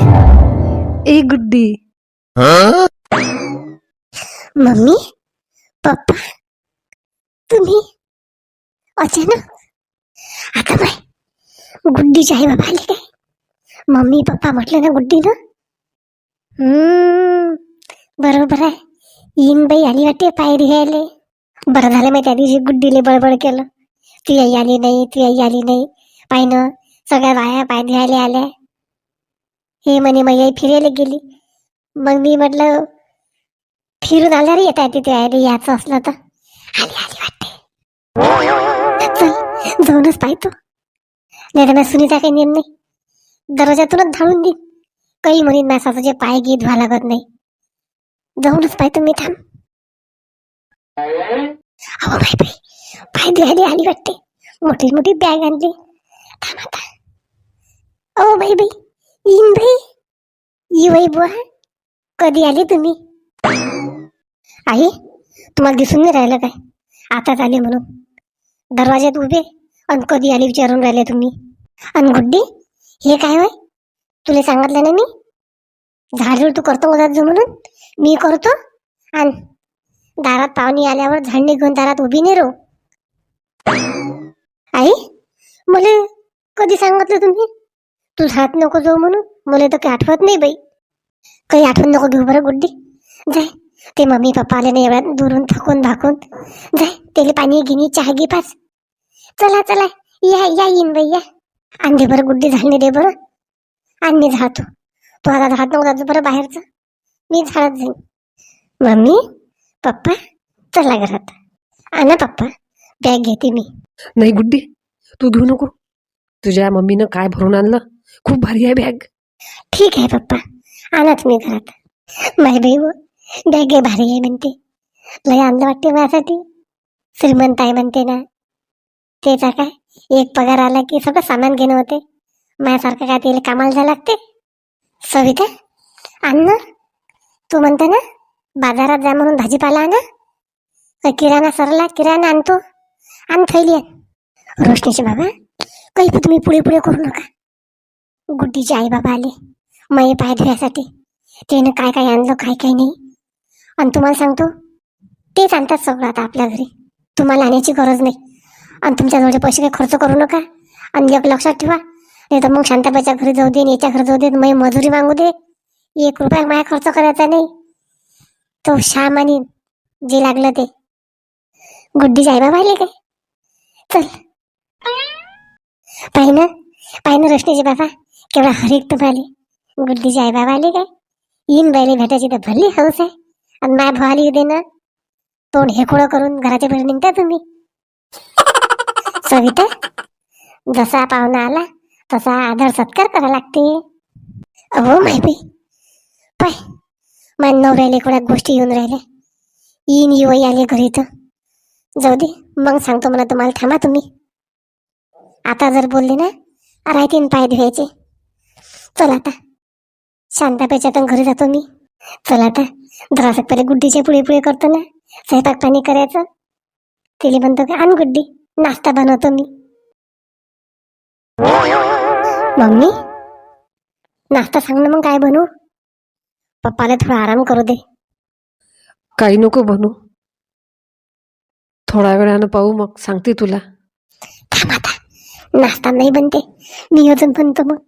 ए गुड्डी. Mummy papa तुम्ही? अचानक? आता बाय. गुड्डीचे आई बाबा आले काय? मम्मी पप्पा म्हटलं ना गुड्डीनं? हम्म बरोबर आहे. येईन बाई आली वाटते पायरी घ्यायले. बरं झालं मी त्या दिवशी गुड्डीले बडबड केलं. ती आई आली नाही ती आई आली नाही. पाहिनं सगळ्या बाया पाय घ्यायला आल्या. हे म्हणे मग आई फिरायला गेली. मग मी म्हटलं फिरून आल्या येता येते तिथे आहे याचं असलं तर. आली आली वाटते. चल जाऊनच पाहतो. नाही तर मी सुनीता काही नेम नाही. दरवाजातूनच धाडून देईन. काही म्हणीन माझ्या सासूचे पाय गीत व्हा लागत नाही. जाऊनच पाहतो मी थांब. अहो बाई बाई पाय द्यायला आली वाटते. मोठी मोठी बॅग आणली. थांब आता. अहो बाई बाई इन बाई ये बुवा कधी आली तुम्ही? आई तुम्हाला दिसून नाही राहिलं काय? आताच आले म्हणून. दरवाज्यात उभे आणि कधी आली विचारून राहिले तुम्ही? आणि गुड्डी हे काय होय? तुला सांगितलं ना मी? झाडझूड तू करतो मदत जो म्हणून? मी करतो. आणि दारात पाहुणी आल्यावर झाडणी घेऊन दारात उभी नाही राहू. आई मला कधी सांगितलं तुम्ही? तू झाड नको जाऊ म्हणून. मला तर काही आठवत नाही बाई. काही आठवण नको घेऊ बरं गुड्डी. जाय. ते मम्मी पप्पा आले नाही एवढ्या दुरून थकून भाकून. जाय त्याला पाणी गिनी चहा घे पाच. चला चला. या या येईन बाई या. आण दे बरं गुड्डी झाडणे दे बरं. आणि मी झाडतो तू आता झाड नको जातो बरं बाहेरचं. मी झाडत जाईन. मम्मी पप्पा चला घरात. आणा पप्पा बॅग घेते मी. नाही गुड्डी. तू घेऊ नको. तुझ्या मम्मीनं काय भरून आणलं? खूप भारी आहे बॅग ठीक आहे पप्पा. आणा मी घरात. माय बाई हो, बॅग आहे भारी आहे म्हणते. लय आणलं वाटते माझ्यासाठी. श्रीमंत आहे म्हणते ना. तेचा काय? एक पगार आला की सगळं सामान घेणं होते. माझ्यासारखं काय तिला कामाला जायला लागते? सविता आण ना. तू म्हणते ना बाजारात जा म्हणून भाजीपाला आणा. किराणा सरला किराणा आणतो. आण थैली रोशनीचे बाबा काही तुम्ही पुढे पुढे करू नका. गुड्डीचे आई बाबा आले. मै पाय धुण्यासाठी त्यानं काय काय आणलं काय काय नाही. आणि तुम्हाला सांगतो तेच आणतात सगळं आता आपल्या घरी. तुम्हाला आणायची गरज नाही. आणि तुमच्याजवळचे पैसे काही खर्च करू नका. आणि एक लक्षात ठेवा नाही तर मग शांताबाईच्या घरी जाऊ दे याच्या घरी जाऊ दे मै मजुरी मागू दे. एक रुपया माया खर्च करायचा नाही. तो श्याम आणि जे लागलं ते. गुड्डीचे आई पाहिले आले काय? चल. पाहिनं ना पाहि ना बाबा? केवढा हरिक तुम्हाला गुड्डीचे आई बाबा आले काय? येईन बायले भेटायची तर भरली हौस आहे. आणि माय भावाली दे ना तोंड हेकोळं करून घराच्या बाहेर निघता तुम्ही. सविता जसा पाहुणा आला तसा आदर सत्कार करा लागते. अहो माहिती पाय पाय नव राहिले कोणा गोष्टी येऊन राहिल्या. येईन येऊ आले घरी तर जाऊ दे मग सांगतो मला तुम्हाला थांबा तुम्ही. आता जर बोलले ना राहतीन पाय धुवायचे. चल आता. शांताबाईच्या घरी जातो मी. चल आता. जरासं पहिले गुड्डीच्या पुढे पुढे करतो ना. स्वयंपाक पाणी करायचं. तिला म्हणतो की आण गुड्डी. नाश्ता बनवतो मी. मम्मी? नाश्ता सांग ना मग काय बनवू? पप्पाला थोडा आराम करू दे. काही नको बनू. थोड्या वेळानं पाहू मग. सांगते तुला. थांब आता. नाश्ता नाही बनते. मी अजून बनतो मग.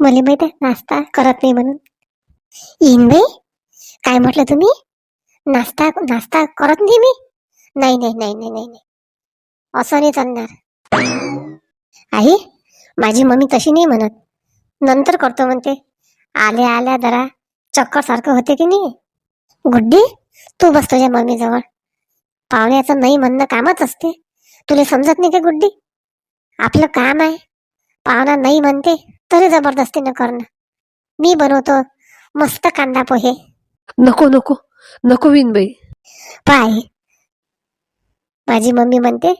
मला माहीत आहे नाश्ता करत नाही म्हणून. येईन बाई. काय म्हटलं तुम्ही? नाश्ता नाश्ता करत नाही मी? नाही नाही नाही नाही नाही नाही. असं नाही चालणार. आई माझी मम्मी तशी नाही म्हणत. नंतर करतो म्हणते. आल्या आल्या जरा. चक्कर सारखं होते की नाही? गुड्डी तू बस तुझ्या मम्मीजवळ. पाहुण्याचं नाही म्हणणं कामच असते. तुला समजत नाही का गुड्डी? आपलं काम आहे. पाहुणा नाही म्हणते. तरी जबरदस्तीनं करणं. मी बनवतो मस्त कांदा पोहे. नको नको नको विनबाई पाय. माझी मम्मी म्हणते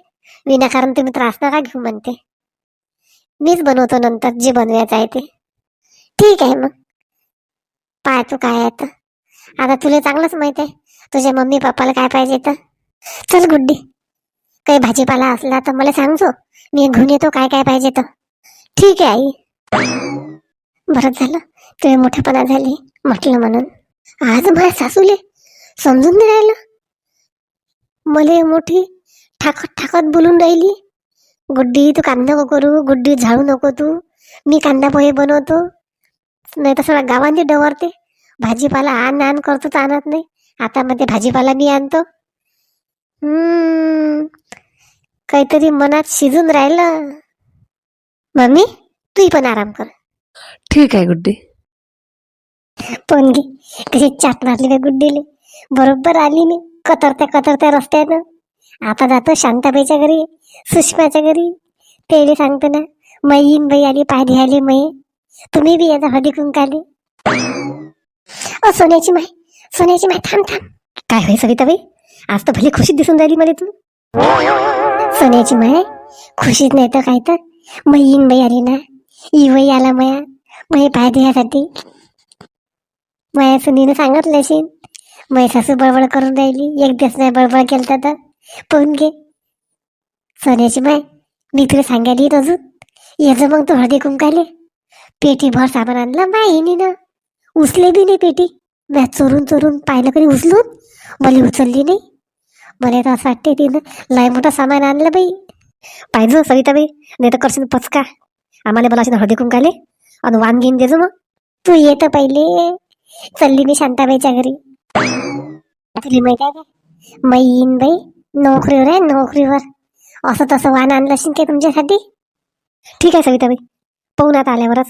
विनाकारण तुम्ही त्रास नका घेऊ म्हणते. मीच बनवतो नंतर जे बनवायचं आहे ते. ठीक आहे मग. पाय तू काय आहे तर. आता तुला चांगलंच माहीत आहे तुझ्या मम्मी पप्पाला काय पाहिजे तर. चल गुड्डी. काही भाजीपाला असला तर मला सांगजो मी घेऊन येतो काय काय पाहिजे तर. ठीक आहे आई. बरं झालं. तुझे मोठेपणा झाले म्हटलं म्हणून. आज माझ्या सासूले समजून नाही राहिलं. मले मोठी ठाकत ठाकत बोलून राहिली. गुड्डी तू कांदा नको करू गुड्डी झाडू नको तू. मी कांदा पोहे बनवतो. नाही तर सगळं गावांनी डवरते. भाजीपाला आण आण करतो तर आणत नाही. आता मध्ये भाजीपाला मी आणतो. काहीतरी मनात शिजून राहिलं. मम्मी? तू पण आराम कर. ठीक आहे गुड्डी. पोनगी कशी चाट मारली काय गुड्डीले? बरोबर आली मी. कतरत्या कतरत्या रस्त्यानं. आता जातो शांताबाईच्या घरी सुषमाच्या घरी. तेले सांगतो ना मै येईन बाई आली पायरी आली मै तुम्ही बी याचा हळदी कुंकाले ओ सोन्याची माय सोन्याची माय थांब थांब. काय होय सविताबाई आज तर भली खुशीत दिसून राहिली मला तू. सोन्याची माय खुशीत नाही तर काय तर. मै येईन बाई आली ना. इवई आला मया. मै पाय देण्यासाठी. माया सुनीनं सांगितलं असेल मय सासू बळबळ करून राहिली. एक दिवस नाही बळबळ केलं तर पाहून घे. सोन्याची माय मी तुला सांगायला येत अजून. याचं मग तू हळदी कुंकाले पेटी भर सामान आणलं माहिनीनं उचले बी नाही पेटी. मॅ चोरून चोरून पाहिलं कधी उचलून. मला उचलली नाही. मला तर असं वाटते तिनं लय मोठं सामान आणलं बाई. पाहिजे हो सविताबाई नाही तर करशील पचका. आम्हाला बोलाशील हळदी कुंकाले आणि वाण घेऊन देजो मग तू येत पहिले. चलली मी शांताबाईच्या घरी. तुला माहीत आहे का मै येईन बाई. नोकरीवर आहे नोकरीवर. असं तसं वाहन आणलं असेल काय तुमच्यासाठी? ठीक आहे सविताबाई. पाहून आता आल्यावरच.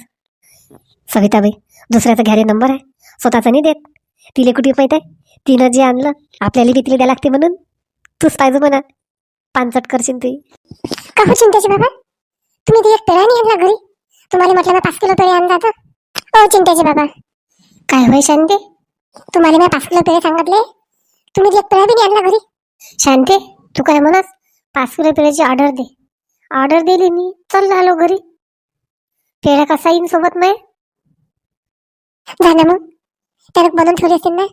सविताबाई दुसऱ्याचा घ्यारे नंबर आहे. स्वतःचा नाही देत. तिले कुठे माहीत आहे? तिनं जे आणलं आपल्याला बी तिला द्या लागते म्हणून. तूच पाहिजे म्हणा. पानचट करशील ती. का हो चिंतेची बाबा? तुम्ही ते एक पेढा नाही आणला घरी तुम्हाला म्हटलं मी पाच किलो पेढे आणला तर हो चिंतेची बाबा. काय होय शांते? तुम्हाला मी पाच किलो पेढे सांगितले. तुम्ही एक पेढा बी नाही आणला घरी शांते तू काय म्हणस पाच किलो पेढ्याची ऑर्डर दे. ऑर्डर दिली मी चल आलो घरी. पेढा कसा येईन सोबत नाही जा ना मग. त्यानं बनवून ठेवले असतील ना?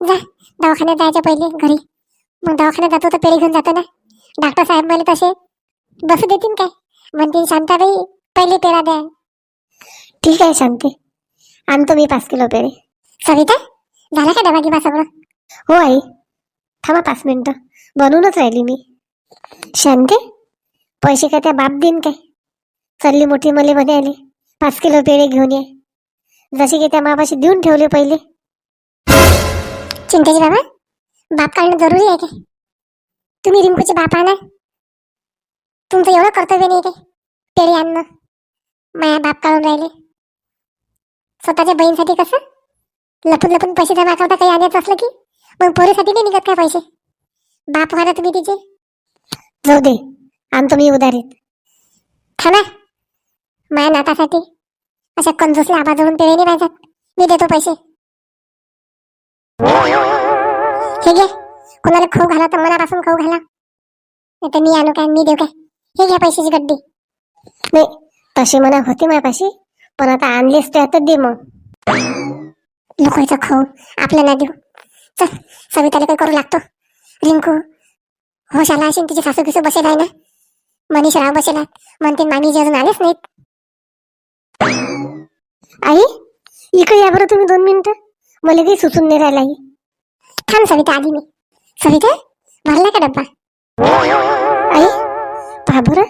जा दवाखान्यात जायच्या पहिले घरी. मग दवाखान्यात जातो तर पेढे घेऊन जातो ना? डॉक्टर साहेब मला तसे. बसू देतील काय? म्हणतील शांताबाई पहिले पेढा द्या. ठीक आहे शांती. आणतो मी पाच किलो पेढे. सविता झाला का डबा गिबा सगळं? हो आई. थांबा पाच मिनटं. बनवूनच राहिली मी. शांते पैसे काय त्या बाप देईन काय? चालली मोठी मले मध्ये आली पाच किलो पेढे घेऊन ये. जसे की त्या मापाशी देऊन ठेवले पहिले. चिंताजी बाबा बाप काढणं जरुरी आहे का तुम्ही रिंकूचे बाप आणा तुमचं एवढं कर्तव्य नाही ते पेढे आणणं माया बाप काढून राहिले. स्वतःच्या बहीणसाठी कसं? लपून लपून पैसे जमा करता काही आणायचं असलं की मग पोरीसाठी नाही निघत काय पैसे? बाप व्हा तुम्ही तिचे. जाऊ दे आणतो मी उदारीत थांबा. माझ्या नातासाठी अशा कंजूसला आबा जवळून पेढे नाही पाहिजेत मी देतो पैसे. हे घे. कोणाला खाऊ घाला तर मनापासून खाऊ घाला. नाही तर मी आणू काय मी देऊ काय? हे घ्या पैशाची गड्डी. नाही तशी मना होती माझ्यापाशी. पण आता आणलीस ते आता दे मग. लोकांचा खाऊ आपल्याला देऊ चल सविताला काही करू लागतो. रिंकू होश आला असेल तिची सासू किसू बसेल आहे ना? मनीष राव बसेल म्हणते मामी अजून आलेच नाहीत. आई इकडे या बरं तुम्ही दोन मिनिटं. मला काही सुचून नाही राहिला आई. थांब सविता आली मी. सविता भरला का डब्बा? आई पहा बरं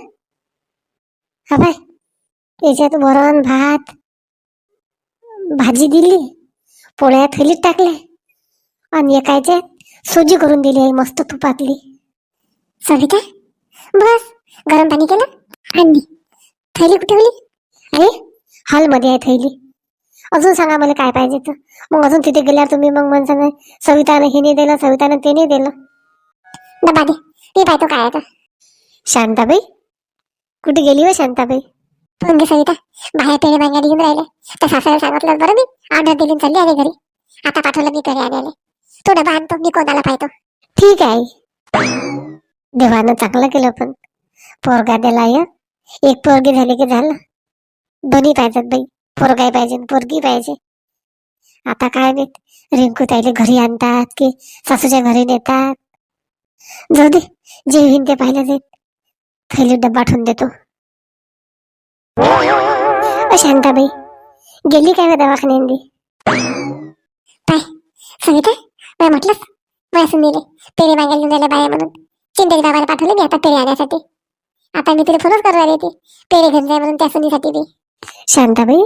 हा बाय याच्यात वरण भात भाजी दिली पोळ्या थैलीत टाकल्या आणि एकाच्या सोजी करून दिली आहे मस्त तुपातली सविता बस गरम पाणी केलं? आणली. थैली कुठे ठेवली? अरे हॉलमध्ये आहे थैली. अजून सांगा मला काय पाहिजे तर मग अजून तिथे गेल्यावर तुम्ही मग मन सांगा सवितानं हे नाही दिलं सवितानं ते नाही दिलं. डबा दे. ते पाहतो काय आता? शांताबाई? कुठे गेली हो शांताबाई? म्हणजे सविता बाहेर पेढे मागायला घेऊन राहिले. तर सासऱ्याला सांगितलं बरं मी ऑर्डर दिली चालली आले घरी. आता पाठवलं मी पेढे आणायला तो डबा आणतो मी कोणाला पाहतो. ठीक आहे देवानं चांगलं केलं पण. पोरगा दिला या एक पोरगी झाली की झालं. दोन्ही पाहिजेत बाई. पोरगाही पाहिजे पोरगी पाहिजे. आता काय नाही रिंकू ताईले घरी आणतात की सासूच्या घरी नेतात? जाऊ दे जे होईन ते पाहिलं जाईल. थैली डब्बा ठेवून देतो. शांताबाई गेली काय दवाखान्यांनी पाय सविता मी म्हटलं माझ्या सुनीले पेरे मागायला घेऊन बाया म्हणून. चिंतेची बाबाला पाठवले मी आता पेरे आणण्यासाठी आता मी तिला फोनच करू राहिले ती पेरे घेऊन जाय म्हणून त्या सुनीसाठी बी. शांताबाई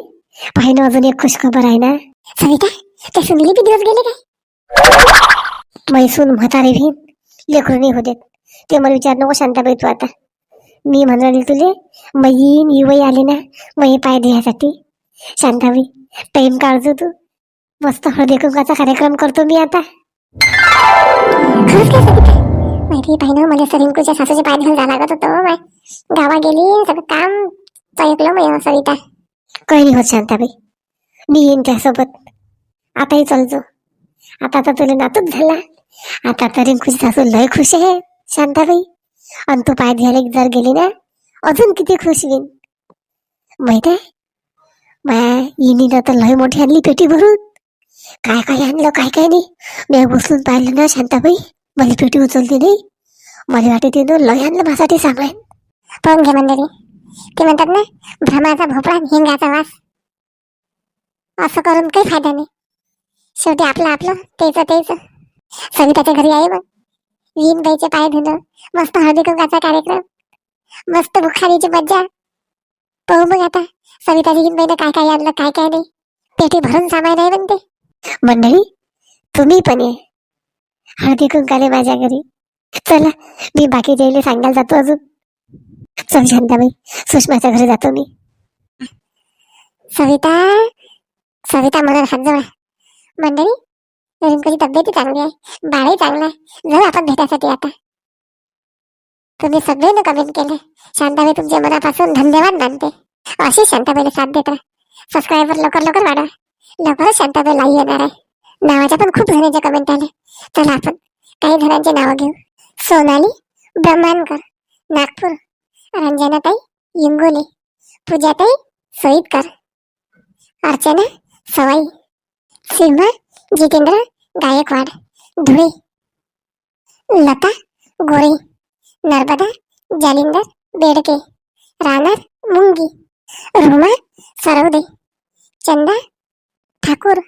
पाहिनं अजून एक खुशखबर आहे ना? सविता त्या सुनीले बी दिवस गेले काय? मैसून म्हातारे भीन लेकरू नाही होते ते मला विचार नको शांताबाई तू आता. मी म्हणाली तुले मयीन युवई आले ना मयी पाय देण्यासाठी शांताबाई टाईम काढतो तू. मस्त हळदी कुंकाचा कार्यक्रम करतो मी आता. खरंच काय माहिती पाहिजे मला सरिंकूच्या सासूचे पाय घेऊन जावं लागत होतं माय. गावा गेली सगळं काम तो ऐकलं मी सविता. काही नाही होत शांताबाई. मी येईन त्यासोबत. आताही चलतो आता तर तुला नातूच झाला. आता तर रिंकूची सासू लय खुश आहे शांताबाई. आणि तू पाय घ्यायला जर गेली ना अजून किती खुश होईन. माहीत आहे? माया इनीनं तर लय मोठी आणली पेटी भरून. काय काय आणलं काय काय नाही. मी बसून पाहिलं ना शांताबाई मला पेटी उचलते नाही. मला वाटते तिनं लय आणलं माझ्यासाठी सामान पण घे मंडळी. ते म्हणतात ना भ्रमाचा भोपळा हिंगाचा वास. असं करून काही फायदा नाही. शेवटी आपलं आपलं तेच तेच. सविताच्या घरी आहे मग. वीन बाईचे पाय धुणं मस्त हळदी कुंकाचा कार्यक्रम मस्त बुखारीची मज्जा. पाहू मग आता सविताजी वीन बाईनं काय काय आणलं काय काय नाही. पेटी भरून सामान आहे म्हणते. मंडळी तुम्ही पण ये. हळदी कुंकाले माझ्या घरी. चला मी बाकी जायला सांगायला जातो अजून. चल शांताबाई सुषमाच्या घरी जातो मी. सविता सविता मला हात जवळ मंडळी रिंकूची तब्येती चांगली आहे? बाळही चांगला आहे. जाऊ आपण भेटायसाठी आता. तुम्ही सगळ्यांनी कमेंट केले. शांताबाई तुमच्या मनापासून धन्यवाद मानते. अशी शांताबाईला साथ देत. राहा सबस्क्रायबर लवकर लवकर वाढा लवकरच शांताबाई लाई येणार आहे. नावाच्या पण खूप जणांचे कमेंट आले चला आपण काही जणांचे नावं घेऊ. सोनाली ब्रह्मानकर नागपूर रंजनाताई इंगोले पूजाताई सोईतकर अर्चना सवाई सीमा जितेंद्र गायकवाड धुळे लता गोरे नर्मदा जालिंदर बेडके राणा मुंगी रुमा सरवदे चंदा ठाकूर